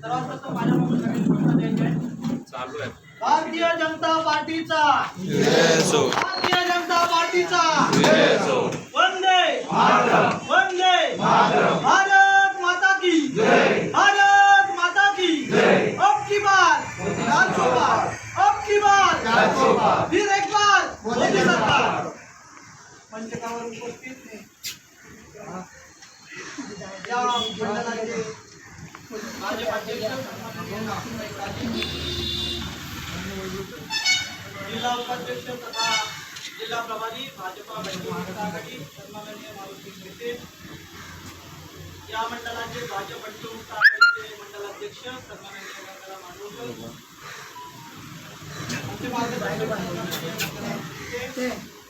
सर्वात माझ्या चालू आहे भारतीय जनता पार्टीचा. भारतीय जनता पार्टीचा. वंदे वंदे भारत माता की. भारत माता की. अब की बार. चार सौ बार. अब की बार. फिर एक बार. मोदी सरकार. पंचकावर उपस्थित या मंडळाचे जिल्हा उपाध्यक्ष तथा जिल्हा प्रभारी भाजपा बंधू आघाडी सन्माननीय मारुती नेते या मंडळाचे भाजप पंचमुक्त आघाडीचे मंडलाध्यक्ष सन्माननीय गंगाराम मांडवकर आमचे मार्गदर्शक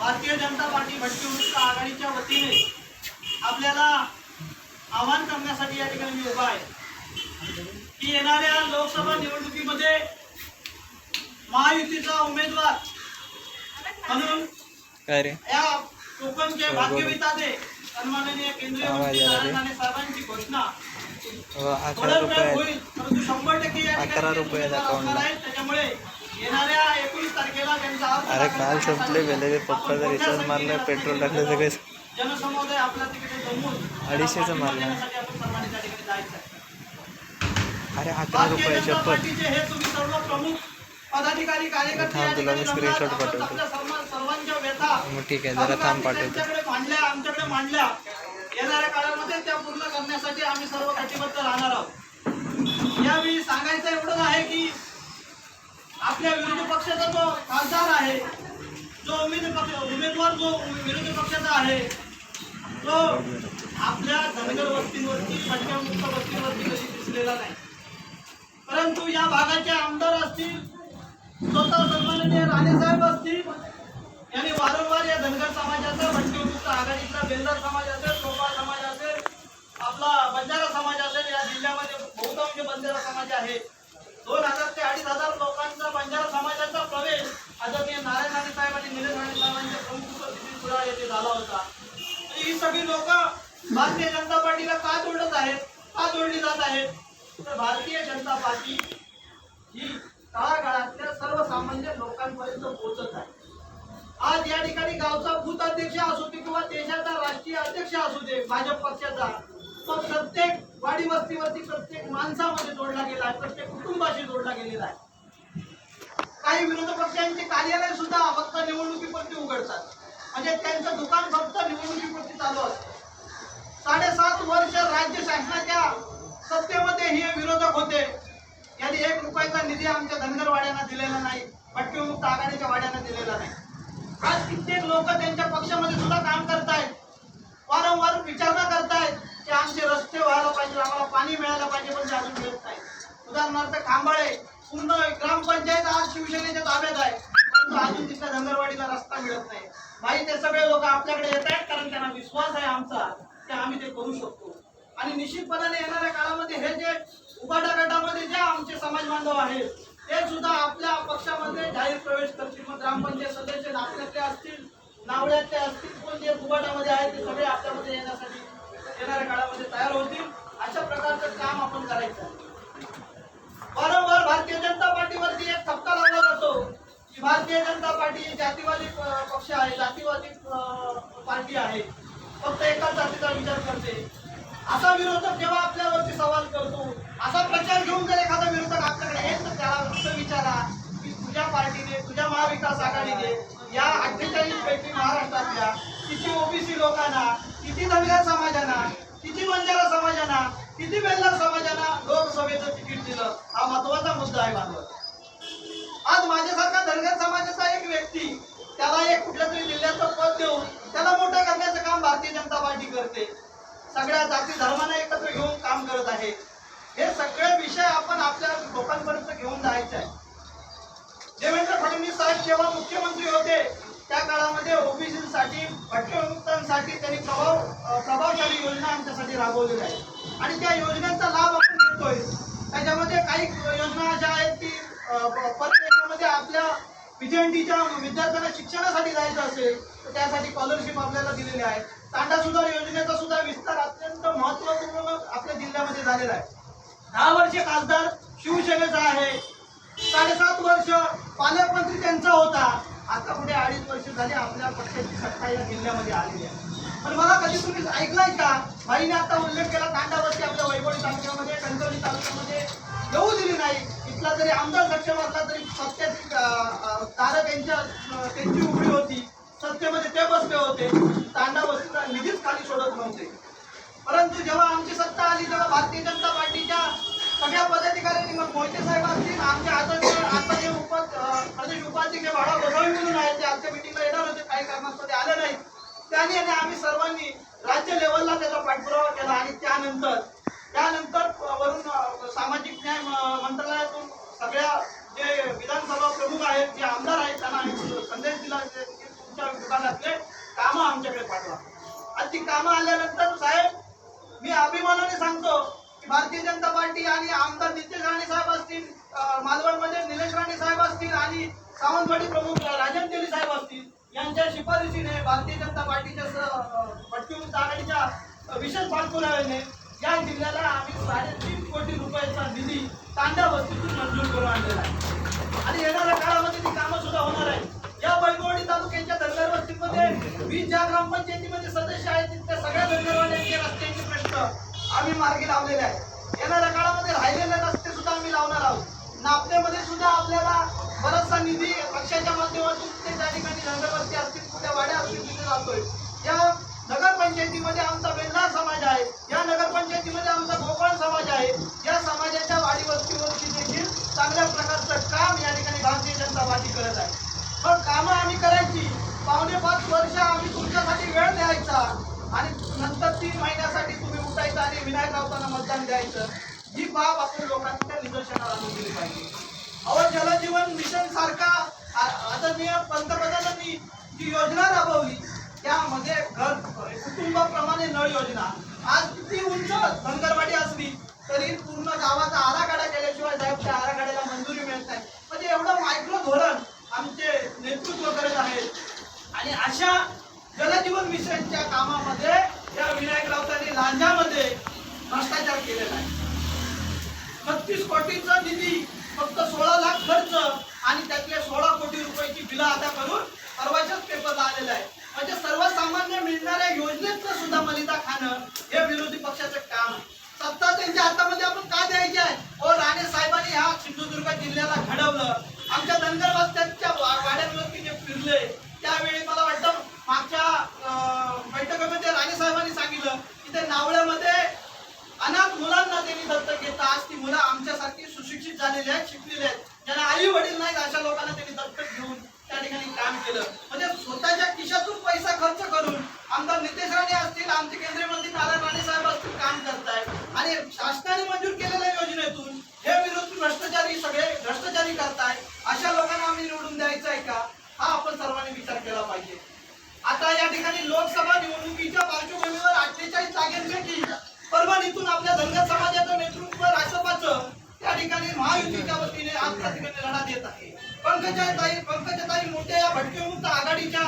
भारतीय जनता पार्टी भटकी मुक्त आघाडीच्या वतीने? आपल्याला आवाहन करण्यासाठी या ठिकाणी मी उभा आहे. की येणाऱ्या लोकसभा निवडणुकीमध्ये महायुतीचा उमेदवार म्हणून या कोकणचे भाग्यविधाते सन्माननीय केंद्रीय मंत्री. नारायण राणे साहेबांची घोषणा. थोड्या वेळात होईल परंतु शंभर टक्के या ठिकाणी. त्याच्यामुळे येणाऱ्या अरे काल संपले गेले पप्पाचा मोठ्या रिचार्ज संख्येने पेट्रोल टाकलं सगळे. जनसमुदाय तिकडे अडीचशेचं मारलं. अरे अकरा रुपये शपथ. थांब, तुला मी आपण पाठवतो. मग ठीक आहे जरा थांब पाठवतो. आमच्याकडे मांडल्या. येणाऱ्या काळामध्ये त्या पूर्ण करण्यासाठी आम्ही सर्व कटिबद्ध राहणार आहोत. यावेळी सांगायचं एवढंच आहे की आपल्या विरोधी पक्षाचा जो खासदार आहे जो उमेद पक्ष उमेदवार जो विरोधी पक्षाचा आहे तो आपल्या धनगर वस्तीवरती पंचमुक्त वस्तीवरती कधी दिसलेला नाही. परंतु या भागाचे आमदार असतील स्वतः सन्माननीय राणेसाहेब असतील यांनी वारंवार या धनगर समाजाचा भटकीमुक्त आघाडीतला बेलदार समाज असेल गोपाळ समाज असेल आपला बंजारा समाज असेल या जिल्ह्यामध्ये बहुतांश बंजारा समाज आहे. दोन हजार ते अडीच हजार लोकांचा बंजारा समाजाचा प्रवेश आदरणीय नारायण राणे साहेब आणि निलेश राणे साहेबांच्या प्रमुख उपस्थितीत कुडाळ येथे झाला होता. ही सगळी लोक भारतीय जनता पार्टीला का जोडत आहेत? का जोडली जात आहेत? तर भारतीय जनता पार्टी ही तळागाळातल्या सर्वसामान्य लोकांपर्यंत पोहोचत आहे. आज या ठिकाणी गावचा भूत अध्यक्ष असू दे किंवा देशाचा राष्ट्रीय अध्यक्ष असू दे भाजप पक्षाचा तो प्रत्येक वाडी वस्तीवरती प्रत्येक माणसामध्ये जोडला गेला आहे प्रत्येक कुटुंबाशी जोडला गेलेला आहे. काही विरोधी पक्षांचे कार्यालय सुद्धा फक्त निवडणुकीपुरती उघडतात. म्हणजे त्यांचं दुकान फक्त निवडणुकीपुरती चालू असतं. साडेसात वर्ष राज्य शासनाच्या सत्तेमध्ये हे विरोधक होते. यांनी एक रुपयाचा निधी आमच्या धनगर वाड्यांना दिलेला नाही भटकेमुक्त आघाडीच्या वाड्यांना दिलेला नाही. आज कित्येक लोक त्यांच्या पक्षामध्ये सुद्धा काम करतायत. वारंवार विचारणा करतायत की आमचे रस्ते व्हायला पाहिजे आम्हाला पाणी मिळायला पाहिजे पण ते अजून मिळत नाही खांबाळे पूर्ण ग्रामपंचायत आज शिवसेनेच्या ताब्यात आहे. परंतु अजून तिथल्या धनगरवाडीला रस्ता मिळत नाही. भाई ते सगळे लोक आपल्याकडे येत आहेत कारण त्यांना विश्वास आहे आमचा. की आम्ही ते करू शकतो. आणि निश्चितपणाने येणाऱ्या काळामध्ये हे जे उभाटा गटामध्ये जे आमचे समाज बांधव आहेत ते सुद्धा आपल्या पक्षामध्ये जाहीर प्रवेश करतील. मग ग्रामपंचायत सदस्य नागण्यातले असतील नावड्यातले असतील कोण जे उभाटामध्ये आहेत ते सगळे आपल्यामध्ये येण्यासाठी येणाऱ्या काळामध्ये तयार होतील अशा प्रकारचं काम आपण करायचं आहे वारंवार भारतीय जनता पार्टीवरती एक ठपका लावला जातो की भारतीय जनता पार्टी ही जातीवादी प- पक्ष आहे जातीवादी अं, पार्टी आहे फक्त एकाच जातीचा विचार करते असा विरोधक जेव्हा आपल्यावरती सवाल करतो असा प्रचार घेऊन जर एखादा विरोधक आपल्याकडे येईल तर त्याला असं विचारा की तुझ्या पार्टीने तुझ्या महाविकास आघाडीने या अठ्ठेचाळीस पैकी महाराष्ट्रातल्या किती ओबीसी लोकांना किती धनगर समाजांना किती बंजारा समाजांना किती बेल्लार समाजांना लोकसभेचं तिकीट दिलं हा महत्त्वाचा मुद्दा आहे बांधव आज माझ्यासारखा धनगर समाजाचा एक व्यक्ती त्याला एक कुठल्या तरी जिल्ह्याचं पद देऊन त्याला मोठं करण्याचं काम भारतीय जनता पार्टी करते. सगळ्या जाती धर्मांना एकत्र घेऊन काम करत आहे. हे सगळे विषय आपण आपल्या लोकांपर्यंत घेऊन जायचे आहे देवेंद्र फडणवीस साहेब जेव्हा मुख्यमंत्री होते त्या काळामध्ये ओबीसीसाठी भटक्यामुक्तांसाठी त्यांनी प्रभाव प्रभावशाली योजना आमच्यासाठी राबवलेल्या आहेत. आणि त्या योजनेचा लाभ आपण घेतोय. त्याच्यामध्ये काही योजना अशा आहेत की अ, परत आपल्या पीजीएनटीच्या विद्यार्थ्यांना शिक्षणासाठी जायचं असेल तर त्यासाठी स्कॉलरशिप आपल्याला दिलेली आहे तांडा सुधार योजनेचा सुद्धा विस्तार अत्यंत महत्त्वपूर्ण आपल्या जिल्ह्यामध्ये झालेला आहे. दहा वर्षे खासदार शिवसेनेचा आहे. साडेसात वर्ष पालकमंत्री त्यांचा होता. आता पुढे अडीच वर्ष झाली आपल्या पक्षाची सत्ता या जिल्ह्यामध्ये आलेली आहे. पण मला कधी तुम्ही ऐकलाय का? भाईने आता उल्लेख केला तांडावरती आपल्या वैभवी तालुक्यामध्ये कणकवली तालुक्यामध्ये येऊ दिली नाही. इथला जरी आमदार सक्षम असला तरी सत्याची तारक यांच्या त्यांची उघडी होती. सत्तेमध्ये ते बसले होते. तांडा निधीच खाली सोडत नव्हते. परंतु जेव्हा आमची सत्ता आली तेव्हा भारतीय जनता पार्टीच्या सगळ्या पदाधिकाऱ्यांनी मग मोहिते साहेब असतील आमच्या आता आता जे उप अं, प्रदेश उपाध्यक्ष भाडा गोसावी म्हणून आहेत ते आमच्या मिटिंगला येणार होते काही कारणास्तव ते आले नाही त्याने आणि आम्ही सर्वांनी राज्य लेवलला त्याचा पाठपुरावा केला आणि त्यानंतर त्यानंतर वरून सामाजिक न्याय मंत्रालयातून सगळ्या जे विधानसभा प्रमुख आहेत जे आमदार आहेत त्यांना संदेश दिला तुमच्या विभागातले कामं आमच्याकडे पाठवा. आणि ती कामं आल्यानंतर साहेब मी अभिमानाने सांगतो भारतीय जनता पार्टी आणि आमदार नितेश राणे साहेब असतील मालवणमध्ये निलेश राणे साहेब असतील आणि सावंतवाडी प्रमुख राजन तेली साहेब असतील यांच्या शिफारशीने भारतीय जनता पार्टीच्या भटकीमुक्त आघाडीच्या विशेष पाठपुराव्याने या जिल्ह्याला आम्ही साडेतीन कोटी रुपयाचा निधी तांड्या वस्तीतून मंजूर करून आणलेला आहे. आणि येणाऱ्या काळामध्ये ती कामं सुद्धा होणार आहे या बैलगोवाडी तालुक्याच्या धनगर वस्तीमध्ये वीस ज्या ग्रामपंचायतीमध्ये सदस्य आहेत तिथल्या सगळ्या धनगरवाड्यांचे रस्त्यांचे प्रश्न आम्ही मार्गी लावलेले आहे येणाऱ्या काळामध्ये राहिलेले रस्ते सुद्धा आम्ही लावणार आहोत. नापण्यामध्ये सुद्धा आपल्याला बराचसा निधी पक्षाच्या माध्यमातून ते त्या ठिकाणी धनगर असतील कुठल्या वाड्या असतील तिथे जातोय. या नगरपंचायतीमध्ये आमचा बेल्लार समाज आहे. या नगरपंचायतीमध्ये आमचा गोपाळ समाज आहे. या समाजाच्या वाडी वस्तीवरती देखील चांगल्या प्रकारचं काम या ठिकाणी भारतीय जनता पार्टी करत आहे. पण कामं आम्ही करायची. पाहुणे पाच वर्ष आम्ही तुमच्यासाठी वेळ द्यायचा आणि नंतर तीन महिन्यासाठी तुम्ही उठायचं आणि विनायक राऊतांना मतदान द्यायचं ही बाब आपण लोकांच्या निदर्शनाला आणून दिली पाहिजे. अहो जलजीवन मिशन सारखा आदरणीय पंतप्रधानांनी जी योजना राबवली त्यामध्ये घर कुटुंबाप्रमाणे नळ योजना. आज किती उंच धनगरवाडी असली तरी पूर्ण गावाचा आराखडा केल्याशिवाय साहेब त्या आराखडा मंजुरी मिळत नाही म्हणजे एवढं मायक्रो धोरण आमचे नेतृत्व करत आहेत आणि अशा जलजीवन मिशनच्या कामामध्ये या विनायक राऊतांनी लांजामध्ये भ्रष्टाचार केलेला आहे छत्तीस कोटीचा निधी फक्त सोळा लाख खर्च आणि त्यातले सोळा कोटी रुपयाची बिलं अदा करून परवाच्याच पेपरला आलेलं आहे म्हणजे सर्वसामान्य मिळणाऱ्या योजनेतलं सुद्धा मलिदा खाणं हे विरोधी पक्षाचं काम आहे सत्ता त्यांच्या हातामध्ये आपण का द्यायची आहे? ओ राणे साहेबांनी ह्या सिंधुदुर्ग जिल्ह्याला घडवलं. आमच्या धनगर वस्त्यांच्या वाड्यांवरती जे फिरले त्यावेळी मला वाटतं मागच्या अं, बैठकीमध्ये राणे साहेबांनी सांगितलं की ते नावळ्यामध्ये अनाथ मुलांना त्यांनी दत्तक घेतलं. आज ती मुलं आमच्यासारखी सुशिक्षित झालेली आहेत शिकलेली आहेत. ज्यांना आई वडील नाहीत अशा लोकांना त्यांनी दत्तक घेऊन त्या ठिकाणी काम केलं. म्हणजे स्वतःच्या खिशातून पैसा खर्च करून आमदार नितेश राणे असतील आमचे केंद्रीय मंत्री नारायण राणे साहेब आणि शासनाने मंजूर केलेल्या योजनेतून हे विरोधी भ्रष्टाचारी सगळे भ्रष्टाचारी करताय अशा लोकांना आम्ही निवडून द्यायचं आहे का? हा आपण सर्वांनी विचार केला पाहिजे. आता या ठिकाणी लोकसभा निवडणुकीच्या पार्श्वभूमीवर अठ्ठेचाळीस जागेंपैकी परभणीतून आपल्या धनगर समाजाचं नेतृत्व राष्ट्रपाचं त्या ठिकाणी महायुतीच्या वतीने आज त्या ठिकाणी लढा देत आहे. पंकजाताई पंकजाताई मोठे या भटकेमुक्त आघाडीच्या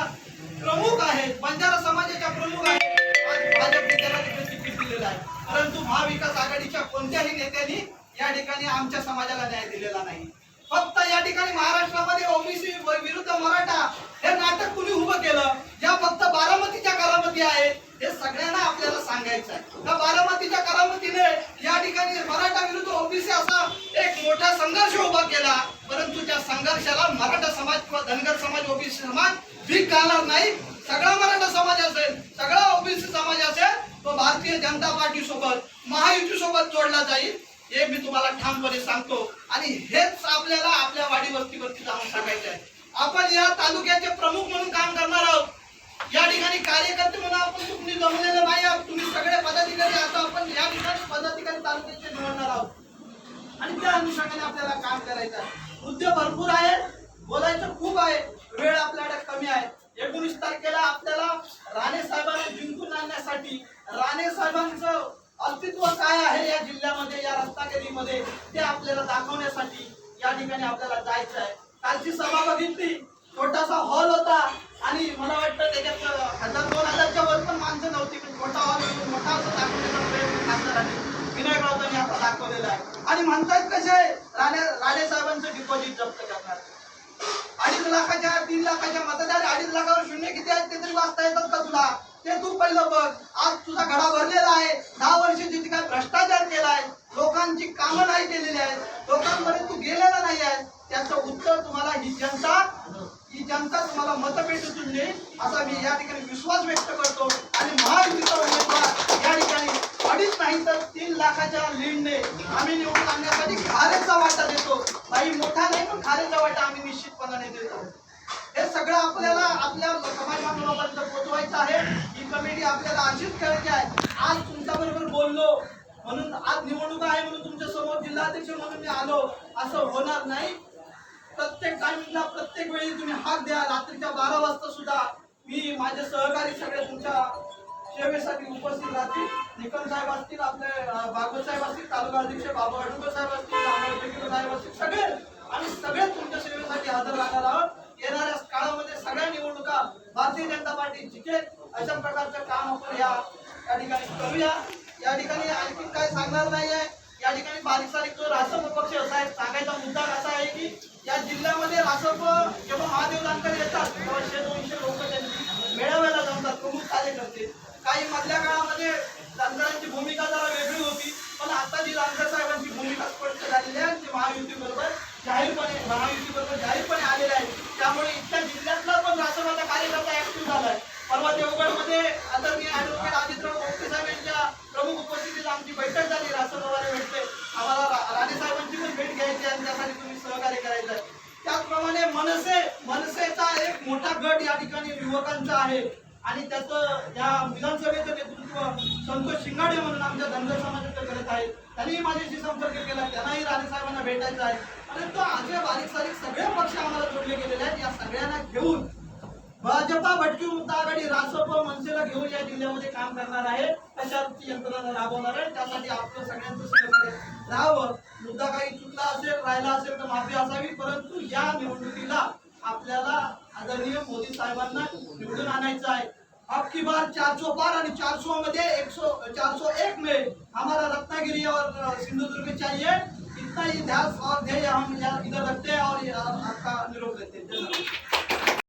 प्रमुख आहेत बंजारा समाजाच्या प्रमुख आहेत. आज भाजपने त्याला तिकडे तिकीट दिलेलं आहे. परंतु महाविकास आघाडीच्या कोणत्याही नेत्यांनी या ठिकाणी आमच्या समाजाला न्याय दिलेला नाही. फक्त या ठिकाणी महाराष्ट्रामध्ये ओबीसी विरुद्ध मराठा हे नाटक कुणी उभं केलं या फक्त बारामतीच्या करामती आहे हे सगळ्यांना आपल्याला सांगायचं आहे. त्या बारामतीच्या करामतीने या ठिकाणी मराठा विरुद्ध ओबीसी असा एक मोठा संघर्ष उभा केला परंतु त्या संघर्षाला मराठा समाज किंवा धनगर समाज ओबीसी समाज भीक घालणार नाही. सगळा मराठा समाज असेल सगळा ओबीसी समाज असेल तो भारतीय जनता पार्टी सोबत महायुती सोबत जोडला जाईल हे मी तुम्हाला ठामपणे सांगतो. आणि हेच आपल्याला आपल्या वाडी वस्तीवरती जाऊन सांगायचं आहे. आपण या तालुक्याचे प्रमुख म्हणून काम करणार आहोत. या ठिकाणी कार्यकर्ते म्हणून आपण तुम्ही जमलेले नाही आहोत. तुम्ही सगळे पदाधिकारी आता आपण या ठिकाणी पदाधिकारी तालुक्याचे निवडणार आहोत. आणि त्या अनुषंगाने आपल्याला काम करायचं आहे. मुद्दे भरपूर आहे बोलायचं खूप आहे. वेळ आपल्याकडे कमी आहे. एकोणीस तारखेला आपल्याला राणे साहेबांना जिंकून आणण्यासाठी राणे साहेबांचं अस्तित्व काय आहे या जिल्ह्यामध्ये या रत्नागिरीमध्ये ते आपल्याला दाखवण्यासाठी या ठिकाणी आपल्याला जायचं आहे. कालची सभा बघितली छोटासा हॉल होता आणि मला वाटतं त्याच्यात हजार दोन हजारच्या वर पण माणसं नव्हती पण छोटा हॉल मोठा असं दाखवण्याचा प्रयत्न खासदारांनी विनायक राऊतांनी आता दाखवलेला आहे. आणि म्हणतात कसे राणे राणे साहेबांचं डिपॉझिट जप्त करणार. अडीच लाखाच्या तीन लाखाच्या मतदार अडीच लाखावर शून्य किती आहेत ते तरी वाचता येतात का तुला? ते तू पहिलं बघ. आज तुझा घडा भरलेला आहे. दहा वर्ष तिथे काय भ्रष्टाचार केलाय लोकांची कामं नाही केलेली आहेत लोकांपर्यंत तू गेलेला नाही आहे त्याचं उत्तर तुम्हाला ही जनता ही जनता तुम्हाला मतपेटीतून देईल असा मी या ठिकाणी विश्वास व्यक्त करतो. आणि महायुतीचा उमेदवार या ठिकाणी अडीच नाही तर तीन लाखाच्या लीडने आम्ही निवडून आणण्यासाठी खारेचा वाटा देतो. काही मोठा नाही पण खारेचा वाटा आम्ही निश्चितपणाने देतो. हे सगळं आपल्याला आपल्या समाज बांधवापर्यंत पोहोचवायचं आहे. कमिटी आपल्याला अशीच करायची आहे. आज तुमच्या बरोबर बोललो. म्हणून आज निवडणूक आहे म्हणून तुमच्यासमोर जिल्हाध्यक्ष म्हणून मी आलो. असं होणार नाही. प्रत्येक टायमिंगला प्रत्येक वेळी तुम्ही हाक द्या. रात्रीच्या बारा वाजता सुद्धा मी माझे सहकारी सगळे तुमच्या सेवेसाठी उपस्थित राहतील. निकम साहेब असतील आपले अं, भागवत साहेब असतील तालुका अध्यक्ष बाबा अडुकर साहेब असतील साहेब असतील सगळे. आम्ही सगळे तुमच्या सेवेसाठी हजर राहणार आहोत. येणाऱ्या काळामध्ये सगळ्या निवडणुका भारतीय जनता पार्टी जिंकेल अशा प्रकारचं काम आपण या या ठिकाणी करूया. या ठिकाणी आणखी काय सांगणार नाही आहे या ठिकाणी बारीक सारीक जो रासप पक्ष असा आहे सांगायचा मुद्दा असा आहे की या जिल्ह्यामध्ये रासप जेव्हा महादेव जानकर येतात. तेव्हा दोनशे लोक त्यांची गट या ठिकाणी युवकांचा आहे. आणि त्याचं या विधानसभेचं नेतृत्व संतोष शिंगाडे म्हणून आमच्या धनगर समाजाचं करत आहे. त्यांनी माझ्याशी संपर्क केला त्यांनाही राणे साहेबांना भेटायचं आहे. आणि तो आजे बारीक सारीक सगळे पक्ष आम्हाला जोडले गेलेले आहेत. या सगळ्यांना घेऊन भाजपा भटकी मुद्दा आघाडी रासप मनसेला घेऊन या जिल्ह्यामध्ये काम करणार आहे. अशाची यंत्रणा राबवणार आहे. त्यासाठी आपलं सगळ्यांचं सहकार्य राहावं. मुद्दा काही चुकला असेल राहिला असेल तर माफी असावी. परंतु या निवडणुकीला आपल्याला आदरणीय मोदी साहेबांना निवडून आणायचं आहे. अब की बार चार सौ बार आणि चार सौ मध्ये एक सौ चार सौ एक में हमारा रत्नागिरी और सिंधुदुर्ग चाहिए इतना ही ध्यान और ध्येय हम इधर रखते हैं और आपका निरोप देते. हैं